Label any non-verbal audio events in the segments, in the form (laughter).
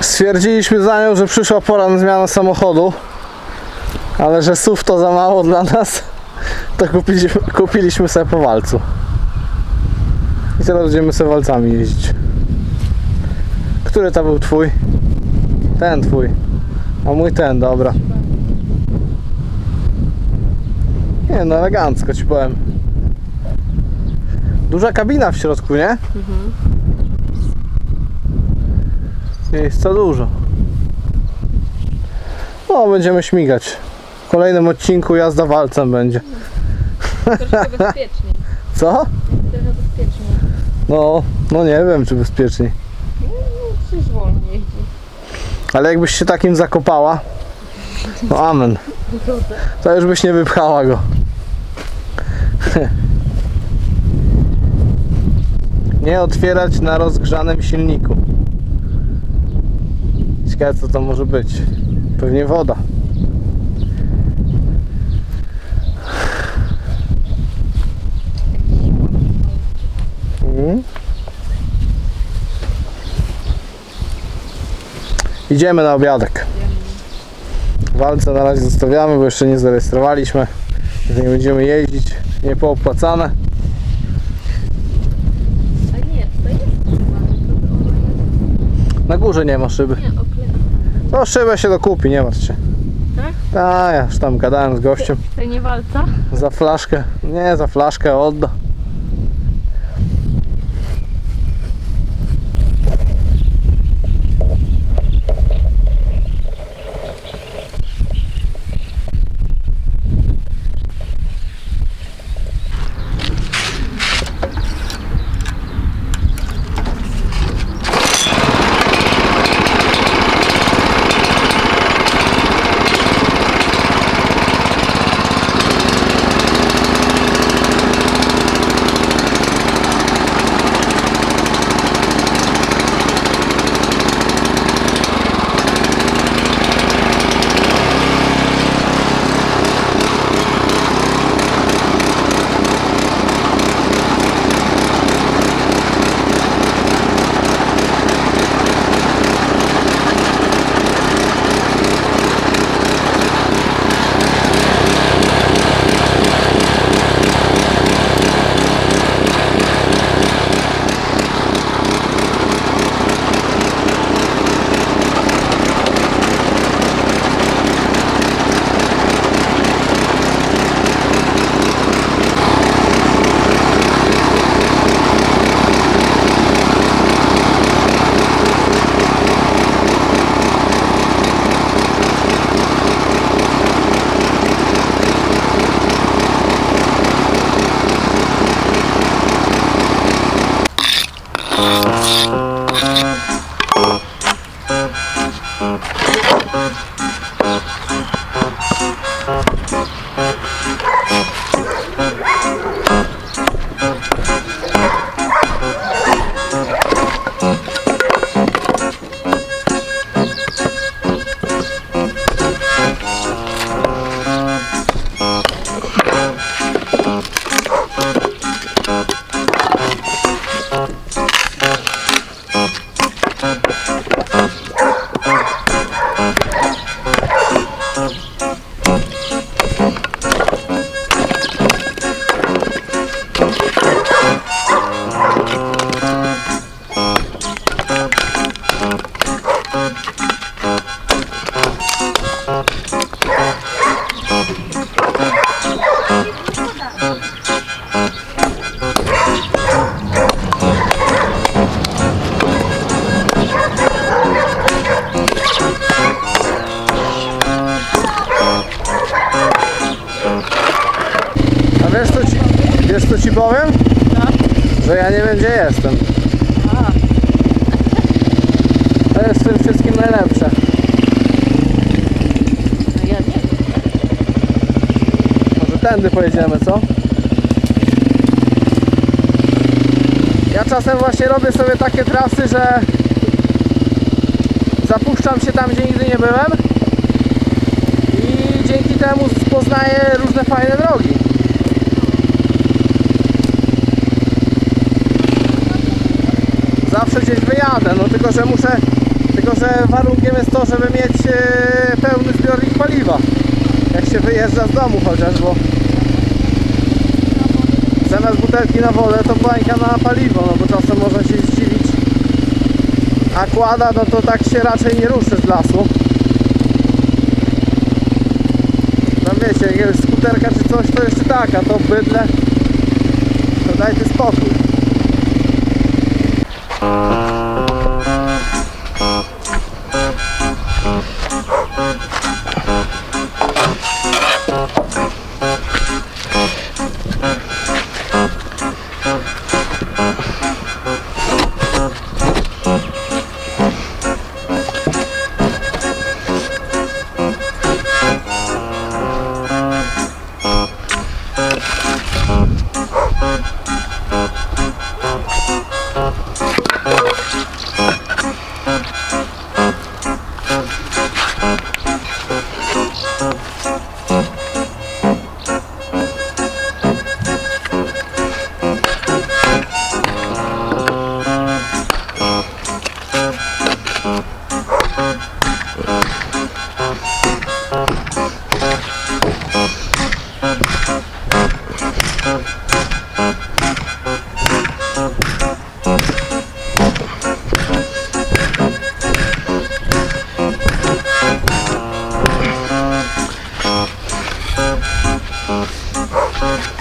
Stwierdziliśmy za nią, że przyszła pora na zmianę samochodu, ale że SUV to za mało dla nas, to kupiliśmy, kupiliśmy sobie po walcu. I teraz będziemy sobie walcami jeździć. Który to był twój? Ten twój. A mój ten, dobra. Nie no, elegancko ci powiem. Duża kabina w środku, nie? Miejsca dużo. No, będziemy śmigać. W kolejnym odcinku jazda walcem będzie. Troszkę (laughs) bezpieczniej. Co? Trochę bezpieczniej. No, no nie wiem, czy bezpieczniej. No, jeździ. Ale jakbyś się takim zakopała, no amen. To już byś nie wypchała go. (laughs) Nie otwierać na rozgrzanym silniku. Ciekawe co to może być. Pewnie woda. Mhm. Idziemy na obiadek. Walce na razie zostawiamy, bo jeszcze nie zarejestrowaliśmy. Nie będziemy jeździć, nie poopłacane. Na górze nie ma szyby. Nie. No szybę się dokupi, nie martw się. Tak? A ja już tam gadałem z gościem. To nie walca? Za flaszkę. Nie, za flaszkę odda. Ci powiem? Że ja nie wiem gdzie jestem. To jest w tym wszystkim najlepsze. No ja nie wiem. Może tędy pojedziemy, co? Ja czasem właśnie robię sobie takie trasy, że zapuszczam się tam, gdzie nigdy nie byłem i dzięki temu poznaję różne fajne drogi. Zawsze gdzieś wyjadę, no tylko że muszę, tylko że warunkiem jest to, żeby mieć e, pełny zbiornik paliwa. Jak się wyjeżdża z domu chociaż, bo zamiast butelki na wodę to bańka na paliwo, no bo czasem można się zdziwić. A kłada, no to tak się raczej nie ruszy z lasu. No wiecie, jakiegoś skuterka czy coś to jeszcze tak, a to bydle to dajcie spokój. Uh, uh, uh.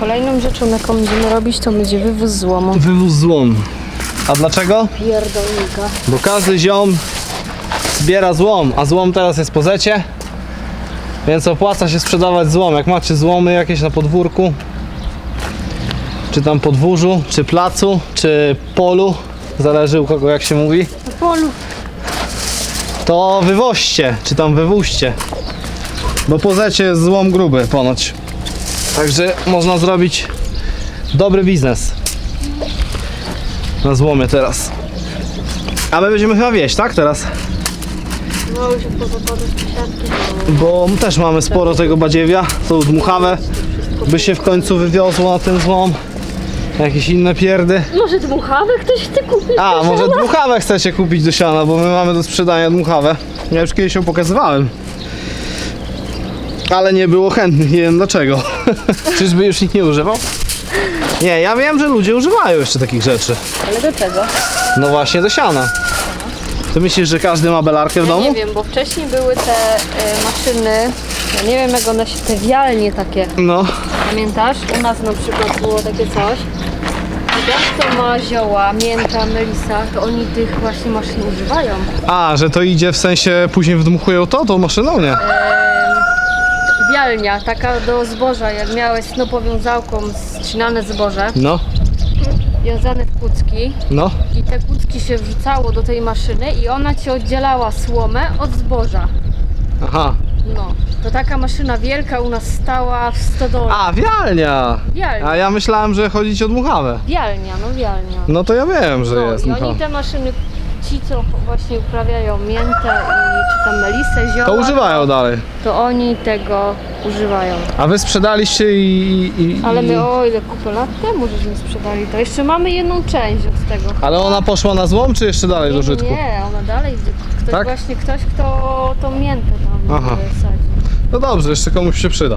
Kolejną rzeczą, jaką będziemy robić, to będzie wywóz złomu. Wywóz złom. A dlaczego? Pierdolnika. Bo każdy ziom zbiera złom, a złom teraz jest po zecie. Więc opłaca się sprzedawać złom. Jak macie złomy jakieś na podwórku, czy tam podwórzu, czy placu, czy polu, zależy u kogo jak się mówi, Na polu. to wywoźcie, czy tam wywóźcie. Bo po zecie jest złom gruby ponoć. Także można zrobić dobry biznes na złomie teraz. A my będziemy chyba wieść, tak teraz? No już siatki. Bo też mamy sporo tego badziewia, tą dmuchawę, by się w końcu wywiozło na ten złom. Jakieś inne pierdy. Może dmuchawę ktoś chce kupić? A, może dmuchawę chcecie kupić do siana, bo my mamy do sprzedania dmuchawę. Ja już kiedyś ją pokazywałem. Ale nie było chętnych, nie wiem dlaczego. (laughs) Czyżby już nikt nie używał? Nie, ja wiem, że ludzie używają jeszcze takich rzeczy. Ale do czego? No właśnie do siana. Ty myślisz, że każdy ma belarkę w Ja domu? nie wiem, bo wcześniej były te y, maszyny, ja nie wiem jak one się, te wialnie takie, No. pamiętasz? U nas na przykład było takie coś. Jak to ma zioła, mięta, melisa, to oni tych właśnie maszyn używają. A, że to idzie w sensie później wdmuchują to, tą maszyną, nie? Wialnia, taka do zboża, jak miałeś snopowiązałką ścinane zboże, No, wiązane w kucki no. i te kucki się wrzucało do tej maszyny i ona ci oddzielała słomę od zboża. Aha. No, to taka maszyna wielka u nas stała w stodole. A, wialnia! Wialnia. A ja myślałem, że chodzi ci o dmuchawę. Wialnia, no wialnia. No to ja wiem, że No jest i oni te maszyny, ci co właśnie uprawiają miętę i czy tam melisę, zioła, To używają dalej. to oni tego używają. A wy sprzedaliście i... i Ale i... my o ile kupę lat temu żeśmy sprzedali, to jeszcze mamy jedną część od tego. Ale ona poszła na złom, czy jeszcze dalej do użytku? nie, ona dalej, ktoś Tak? właśnie ktoś, kto tą miętę tam Aha. e, sadzi. No dobrze, jeszcze komuś się przyda.